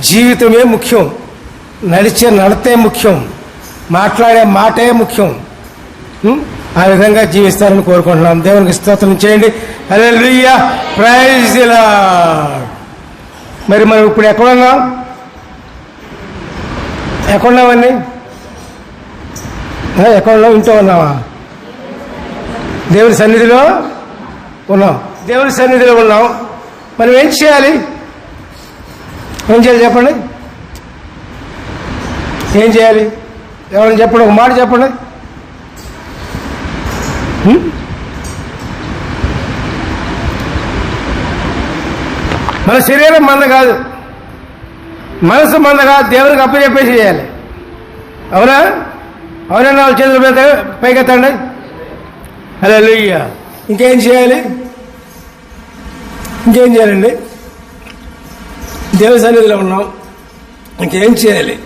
జీవితమే ముఖ్యం. నడిచే నడతే ముఖ్యం. మాట్లాడే మాటే ముఖ్యం. ఆ విధంగా జీవిస్తారని కోరుకుంటున్నాం. దేవునికి స్తోత్రం చేయండి. అదే ప్రైజ్ మరి మనం ఇప్పుడు ఎక్కడున్నాం ఎక్కడున్నామండి ఎక్కడున్నాం ఇంట్లో ఉన్నావా దేవుని సన్నిధిలో ఉన్నాం. దేవుని సన్నిధిలో ఉన్నాం. మనం ఏం చేయాలి? ఏం చేయాలి చెప్పండి? ఏం చేయాలి? ఎవరైనా చెప్పండి? ఒక మాట చెప్పండి. మన శరీరం మంద కాదు. మనసు మంద కాదు. దేవునికి అప్పచెప్పేసి చేయాలి. అవునా? అవునా? నాలుగు చేతులు పెద్ద పైకెత్తండి హలో ఇంకేం చేయాలి? ఇంకేం చేయాలండి? దేవుని సన్నిధిలో ఉన్నాం. ఇంకేం చేయాలి?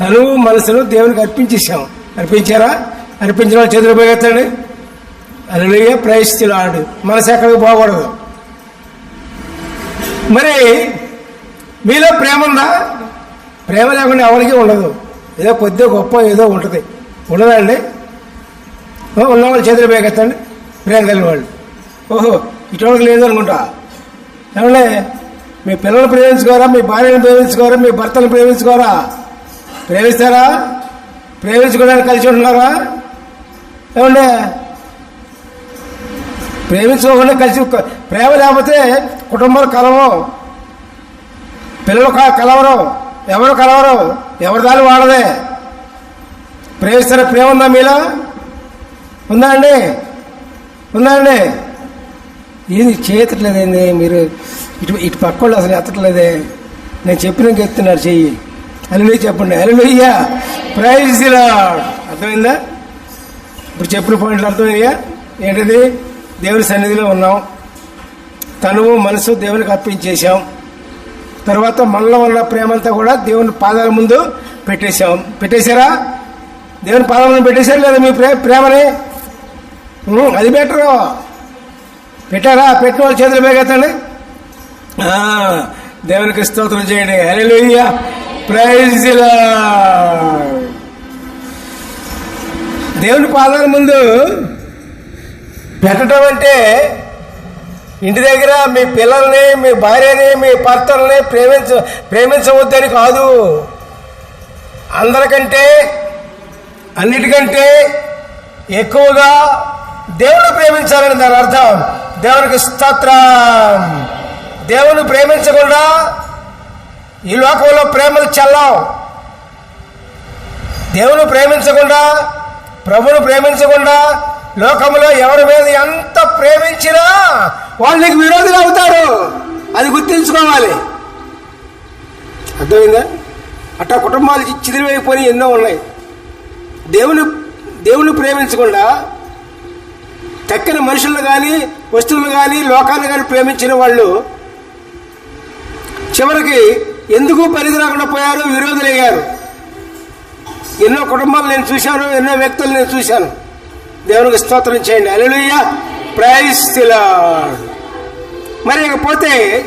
తను మనసును దేవునికి అర్పించేసాం అర్పించారా? అర్పించిన వాళ్ళు చేతులు పోగెత్తండి అలలుయ్య ప్రయస్తులు ఆడు మనసు ఎక్కడికి పోకూడదు. మరి మీలో ప్రేమ ఉందా? ప్రేమ లేకుండా ఎవరికి ఉండదు. ఏదో కొద్దిగా గొప్ప ఏదో ఉంటుంది. ఉండదా అండి? ఉన్నవాళ్ళు చేతులు పేకెత్తండి ప్రేమ కలిగిన వాళ్ళు. ఓహో ఇటువంటి లేదు అనుకుంటా ఏమంటే మీ పిల్లలు ప్రేమించుకోరా మీ భార్యను ప్రేమించుకోరా మీ భర్తను ప్రేమించుకోరా? ప్రేమిస్తారా? ప్రేమించుకోవడానికి కలిసి ఉంటున్నారా? ఏమండే? ప్రేమించుకోకుండా కలిసి ప్రేమ లేకపోతే కుటుంబాలు కలవరు. పిల్లలు కలవరం కలవరు. ఎవరు కలవరు? ఎవరి దాని వాడదే ప్రేమిస్తారా? ప్రేమ ఉందా మీలో? ఉందా అండి? ఉందా అండి? ఇది చేయట్లేదండి మీరు? ఇటు ఇటు పక్క వాళ్ళు అసలు ఎత్తట్లేదే. నేను చెప్పిన ఎత్తున్నారు చెయ్యి. అల్లు చెప్పండి. అల్లుయ్యా ప్రైజ్ అర్థమైందా? ఇప్పుడు చెప్పిన పాయింట్లు అర్థమయ్యా ఏంటిది? దేవుని సన్నిధిలో ఉన్నాం. తనువు మనసు దేవునికి అర్పించేశాం తర్వాత మనలో ఉన్న ప్రేమంతా కూడా దేవుని పాదాల ముందు పెట్టేశాం. పెట్టేశారా? దేవుని పాదాల ముందు పెట్టేశారు లేదా మీ ప్రే ప్రేమని? అది బెటరు. పెట్టారా? పెట్టిన వాళ్ళ చేతులు వేగెత్తండి దేవునికి స్తోత్రం చేయండి. హల్లెలూయా. ప్రైజ్ దేవుని పాదాల ముందు పెట్టడం అంటే ఇంటి దగ్గర మీ పిల్లల్ని మీ భార్యని మీ భర్తల్ని ప్రేమించ ప్రేమించవద్దని కాదు. అందరికంటే అన్నిటికంటే ఎక్కువగా దేవుడు ప్రేమించాలని దాని అర్థం. దేవునికి స్తోత్రం. దేవుని ప్రేమించకుండా ఈ లోకంలో ప్రేమలు చల్లవు. దేవుని ప్రేమించకుండా ప్రభుని ప్రేమించకుండా లోకంలో ఎవరి మీద ఎంత ప్రేమించినా వాళ్ళు నీకు విరోధులు అవుతారు. అది గుర్తుంచుకోవాలి. అర్థమైందా? అట్టా కుటుంబాలు చిదిరివైపోయి ఎన్నో ఉన్నాయి. దేవుని దేవుని ప్రేమించకుండా తక్కిన మనుషులను కానీ వస్తువులు కానీ లోకాన్ని కానీ ప్రేమించిన వాళ్ళు చివరికి ఎందుకు పరిధి రాకుండా పోయారు? విరోధులయ్యారు ఎన్నో కుటుంబాలు నేను చూశాను ఎన్నో వ్యక్తులు నేను చూశాను. దేవునికి స్తోత్రం చేయండి. అలెలుయ్య ప్రైజ్ మరి ఇకపోతే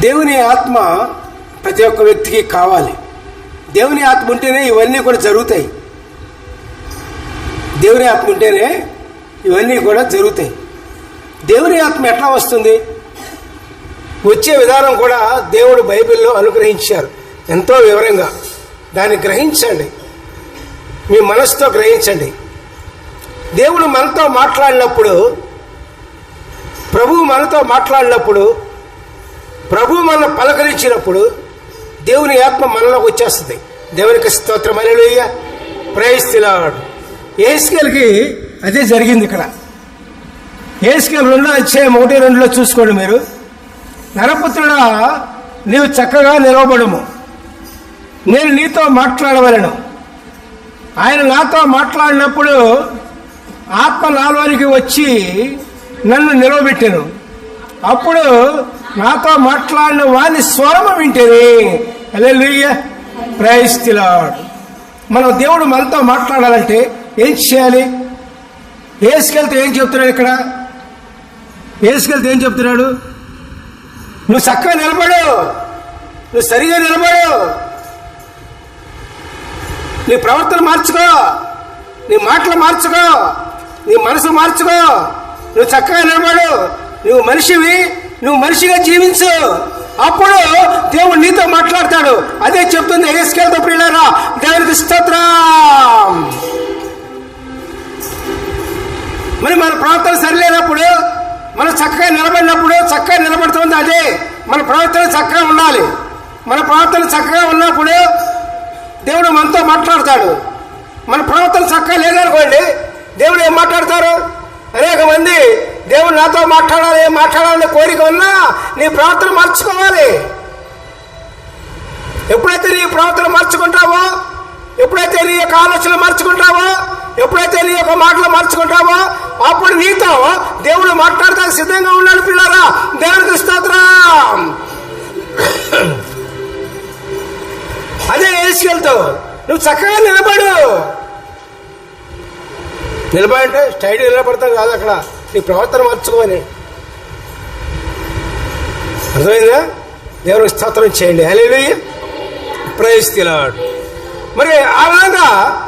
దేవుని ఆత్మ ప్రతి ఒక్క వ్యక్తికి కావాలి. దేవుని ఆత్మ ఉంటేనే ఇవన్నీ కూడా జరుగుతాయి. దేవుని ఆత్మ ఉంటేనే ఇవన్నీ కూడా జరుగుతాయి. దేవుని ఆత్మ ఎట్లా వస్తుంది? వచ్చే విధానం కూడా దేవుడు బైబిల్లో అనుగ్రహించారు. ఎంతో వివరంగా. దాన్ని గ్రహించండి. మీ మనసుతో గ్రహించండి. దేవుడు మనతో మాట్లాడినప్పుడు ప్రభువు మనతో మాట్లాడినప్పుడు ప్రభు మన పలకరించినప్పుడు దేవుని ఆత్మ మనలోకి వచ్చేస్తుంది. దేవునికి స్తోత్రం. అలెలుయ్య ప్రైజ్ తిలాడు ఏస్కేల్కి అదే జరిగింది ఇక్కడ. ఏస్కేల్ రెండో అధ్యాయం ఒకటి రెండులో చూసుకోండి మీరు. నరపుత్రుడా నీవు చక్కగా నిలవబడము. నేను నీతో మాట్లాడవలను. ఆయన నాతో మాట్లాడినప్పుడు ఆత్మ నాలోనికి వచ్చి నన్ను నిలవబెట్టాను. అప్పుడు నాతో మాట్లాడిన వాని స్వరము వింటేనే. అదే ప్రయస్తిలాడు మనం దేవుడు మనతో మాట్లాడాలంటే ఏం చేయాలి? వేసుకెళ్తే ఏం చెప్తున్నాడు ఇక్కడ? వేసుకెళ్తే ఏం చెప్తున్నాడు? నువ్వు చక్కగా నిలబడు. నువ్వు సరిగా నిలబడు. నీ ప్రవర్తన మార్చుకో. నీ మాటలు మార్చుకో. నీ మనసు మార్చుకో. నువ్వు చక్కగా నిలబడు. నువ్వు మనిషివి. నువ్వు మనిషిగా జీవించు. అప్పుడు దేవుడు నీతో మాట్లాడతాడు. అదే చెప్తుంది ఎగస్కేల్తో ప్రియులారా దేవునికి చక్కగా నిలబడుతుంది అదే. మన ప్రవర్తన చక్కగా ఉండాలి. మన ప్రవర్తన చక్కగా ఉన్నప్పుడు దేవుడు మనతో మాట్లాడతాడు. మన ప్రవర్తన చక్కగా లేదనుకోండి దేవుడు ఏం మాట్లాడతారు? అనేక మంది దేవుడు నాతో మాట్లాడాలి మాట్లాడాలనే కోరిక ఉన్నా నీ ప్రవర్తన మార్చుకోవాలి. ఎప్పుడైతే నీ ప్రవర్తన మార్చుకుంటావో ఎప్పుడైతే నీ యొక్క ఆలోచనలు మార్చుకుంటావో ఎప్పుడైతే నీ యొక్క మాటలు మార్చుకుంటావో అప్పుడు నీతో దేవుడు మాట్లాడటానికి సిద్ధంగా ఉన్నాడు పిల్లరా. దేవుడికి స్తోత్రం. అదే వేసుకెళ్తావు నువ్వు చక్కగా నిలబడు. నిలబడంటే స్టైడ్ నిలబడతావు కాదు అక్కడ. నీ ప్రవర్తన మార్చుకోని అర్థమైందా? దేవుడికి స్తోత్రం చేయండి. అలే ప్రైజ్ తిలాడు మరి ఆ విధంగా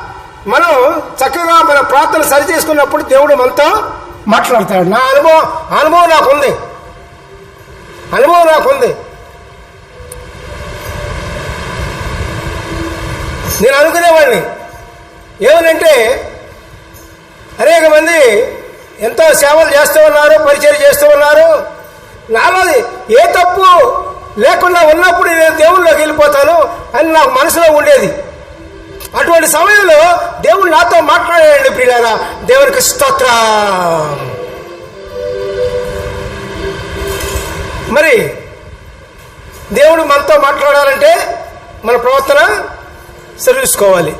మనం చక్కగా మన ప్రార్థన సరి చేసుకున్నప్పుడు దేవుడు మనతో మాట్లాడతాడు. నా అనుభవం అనుభవం నాకుంది. అనుభవం నాకుంది. నేను అనుకునేవాడిని. ఏమనంటే అనేక మంది ఎంతో సేవలు చేస్తూ ఉన్నారు పరిచయం చేస్తూ ఉన్నారు. నాలో ఏ తప్పు లేకుండా ఉన్నప్పుడు నేను దేవుళ్ళలోకి వెళ్ళిపోతాను అని నాకు మనసులో ఉండేది. అటువంటి సమయంలో దేవుడు నాతో మాట్లాడాడు ప్రియులారా. దేవునికి స్తోత్ర. మరి దేవుడు మనతో మాట్లాడాలంటే మన ప్రవర్తన సరిచూసుకోవాలి.